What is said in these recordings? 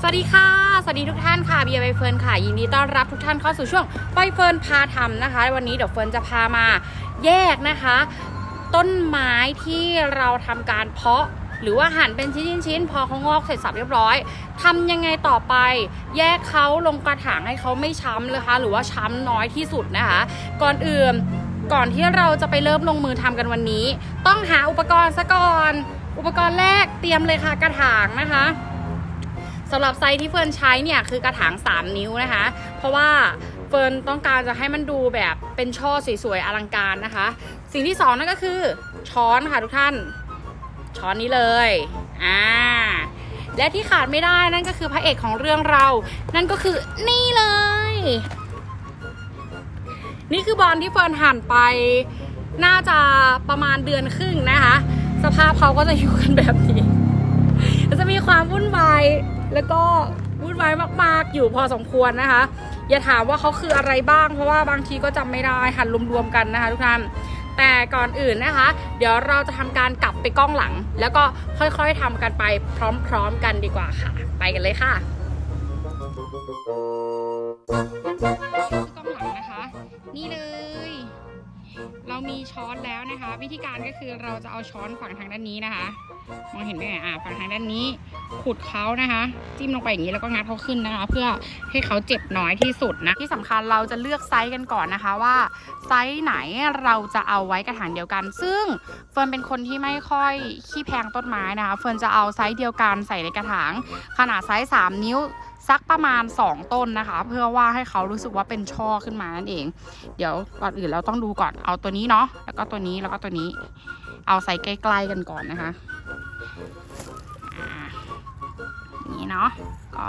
สวัสดีค่ะ สวัสดีทุกท่านค่ะเบียร์ใบเฟิร์นค่ะ ยินดีต้อนรับทุกท่านเข้าสู่ช่วงใบเฟิร์นพาทำนะคะ วันนี้เดี๋ยวเฟิร์นจะพามาแยกนะคะ ต้นไม้ที่เราทำการเพาะหรือว่าหั่นเป็นชิ้นๆพอเขางอกเสร็จสับเรียบร้อยทำยังไงต่อไป แยกเขาลงกระถางให้เขาไม่ช้ำเลยค่ะหรือว่าช้ำน้อยที่สุดนะคะ ก่อนอื่นก่อนที่เราจะไปเริ่มลงมือทำกันวันนี้ ต้องหาอุปกรณ์ซะก่อน อุปกรณ์แรกเตรียมเลยค่ะกระถางนะคะสำหรับไซส์ที่เฟิร์นใช้เนี่ยคือกระถาง 3 นิ้วนะคะ เพราะว่าเฟิร์นต้องการจะให้มันดูแบบเป็นช่อสวยๆอลังการนะคะ สิ่งที่สองนั่นก็คือช้อนค่ะทุกท่าน ช้อนนี้เลยอ่าและที่ขาดไม่ได้นั่นก็คือพระเอกของเรื่องเรา นั่นก็คือนี่เลย นี่คือบอลที่เฟิร์นหั่นไป น่าจะประมาณเดือนครึ่งนะคะ สภาพเขาก็จะอยู่กันแบบนี้จะมีความวุ่นวายแล้วก็วุ่นวายมากๆ อยู่พอสมควรนะคะ อย่าถามว่าเขาคืออะไรบ้าง เพราะว่าบางทีก็จำไม่ได้หันรวมๆกันนะคะทุกท่านแต่ก่อนอื่นนะคะ เดี๋ยวเราจะทำการกลับไปกล้องหลัง แล้วก็ค่อยๆทำกันไปพร้อมๆกันดีกว่าค่ะ ไปกันเลยค่ะกล้องหลังนะคะ นี่เลย เรามีช้อนแล้วนะคะ วิธีการก็คือเราจะเอาช้อนฝั่งทางด้านนี้นะคะ มองเห็นไหมอะฝั่งทางด้านนี้ขุดเขานะคะ จิ้มลงไปอย่างนี้แล้วก็งัดเขาขึ้นนะคะ เพื่อให้เขาเจ็บน้อยที่สุดนะที่สำคัญเราจะเลือกไซส์กันก่อนนะคะว่าไซส์ไหนเราจะเอาไว้กระถางเดียวกัน ซึ่งเฟิร์นเป็นคนที่ไม่ค่อยขี้แพงต้นไม้นะคะ เฟิร์นจะเอาไซส์เดียวกันใส่ในกระถาง ขนาดไซส์3นิ้ว สักประมาณ 2 ต้นนะคะ เพื่อว่าให้เขารู้สึกว่าเป็นช่อขึ้นมานั่นเอง เดี๋ยวก่อนอื่นเราต้องดูก่อนเอาตัวนี้เนาะแล้วก็ตัวนี้แล้วก็ตัวนี้ เอาใส่ใกล้ๆกันก่อนนะคะนี้เนาะก็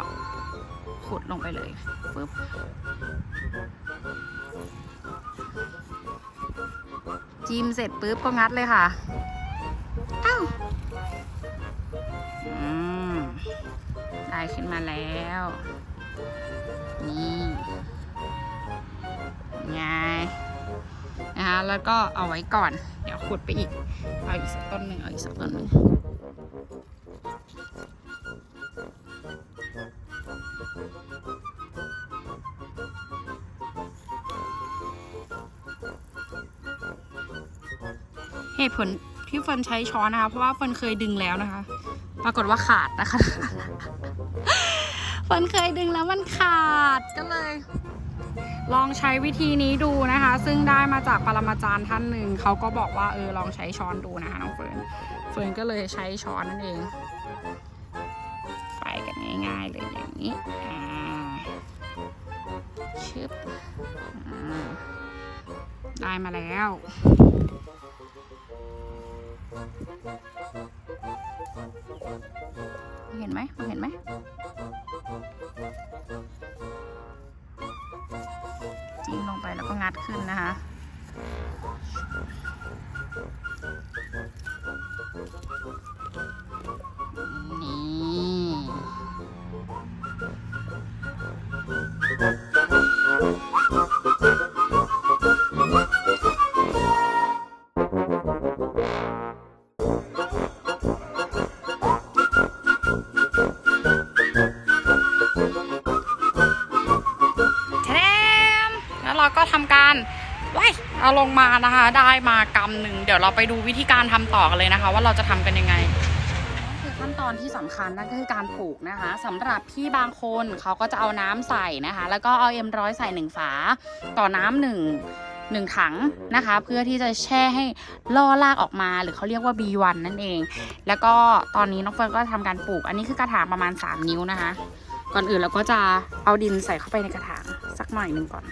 ขุดลงไปเลยปึ๊บจิ้มเสร็จปุ๊บก็งัดเลยค่ะอ้าวอืม ได้ขึ้นมาแล้ว นี่ไงนะคะแล้วก็เอาไว้ก่อน เดี๋ยวขุดไปอีก เอาอีกสักต้นหนึ่งเอาอีกสักต้นหนึ่งเหตุผลที่เฟิร์นใช้ช้อนนะคะ เพราะว่าเฟิร์นเคยดึงแล้วนะคะ ปรากฏว่าขาดนะคะเฟิร์นเคยดึงแล้วมันขาดก็เลย ลองใช้วิธีนี้ดูนะคะ ซึ่งได้มาจากปรมาจารย์ท่านหนึ่งเขาก็บอกว่าเออลองใช้ช้อนดูนะคะน้องเฟิร์นเฟิร์นก็เลยใช้ช้อนนั่นเองไปกันง่ายๆเลยอย่างนี้อ่าชึบได้มาแล้ว เห็นไหมเห็นไหมจิ้มลงไปแล้วก็งัดขึ้นนะคะ เอาลงมานะคะ ได้มากำหนึ่งเดี๋ยวเราไปดูวิธีการทำต่อกันเลยนะคะ ว่าเราจะทำกันยังไงคือขั้นตอนที่สำคัญนั่นก็คือการปลูกนะคะสำหรับพี่บางคนเขาก็จะเอาน้ำใส่นะคะ แล้วก็เอาเอ็มร้อยใส่หนึ่งฝา ต่อน้ำหนึ่งหนึ่งถังนะคะ เพื่อที่จะแช่ให้ล่อรากออกมาหรือเขาเรียกว่า B1 นั่นเอง แล้วก็ตอนนี้น้องเฟิร์นก็ทำการปลูก อันนี้คือกระถางประมาณ 3 นิ้วนะคะ ก่อนอื่นเราก็จะเอาดินใส่เข้าไปในกระถางสักหน่อยหนึ่งก่อน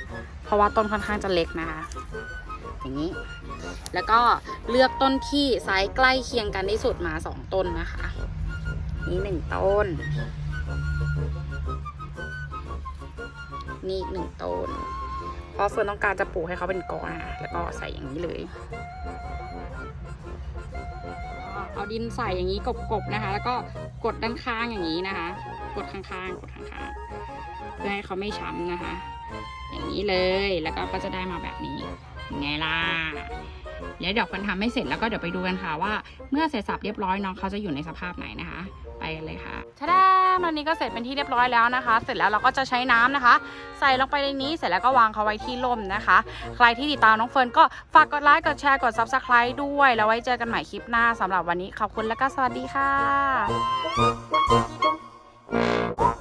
เพราะว่าต้นค่อนข้างจะเล็กนะคะ อย่างนี้ แล้วก็เลือกต้นที่ไซส์ใกล้เคียงกันที่สุดมาสองต้นนะคะ นี่หนึ่งต้น นี่อีกหนึ่งต้น เพราะเฟิร์นต้องการจะปลูกให้เขาเป็นกอนะคะแล้วก็ใส่อย่างนี้เลยเอาดินใส่อย่างนี้กบๆนะคะ แล้วก็กดด้านข้างอย่างนี้นะคะ กดข้างๆ กดข้างๆ เพื่อให้เขาไม่ช้ำนะคะ อย่างนี้เลย แล้วก็ก็จะได้มาแบบนี้ ไงล่ะแล้วเดี๋ยวคนทำให้เสร็จแล้วก็เดี๋ยวไปดูกันค่ะว่า เมื่อเสร็จสับเรียบร้อยน้องเขาจะอยู่ในสภาพไหนนะคะ ไปกันเลยค่ะชาดาตอนนี้ก็เสร็จเป็นที่เรียบร้อยแล้วนะคะ เสร็จแล้วเราก็จะใช้น้ำนะคะ ใส่ลงไปในนี้เสร็จแล้วก็วางเขาไว้ที่ร่มนะคะ ใครที่ติดตามน้องเฟิร์นก็ฝากกดไลค์กดแชร์กด subscribe ด้วยแล้วไว้เจอกันใหม่คลิปหน้าสำหรับวันนี้ขอบคุณและก็สวัสดีค่ะ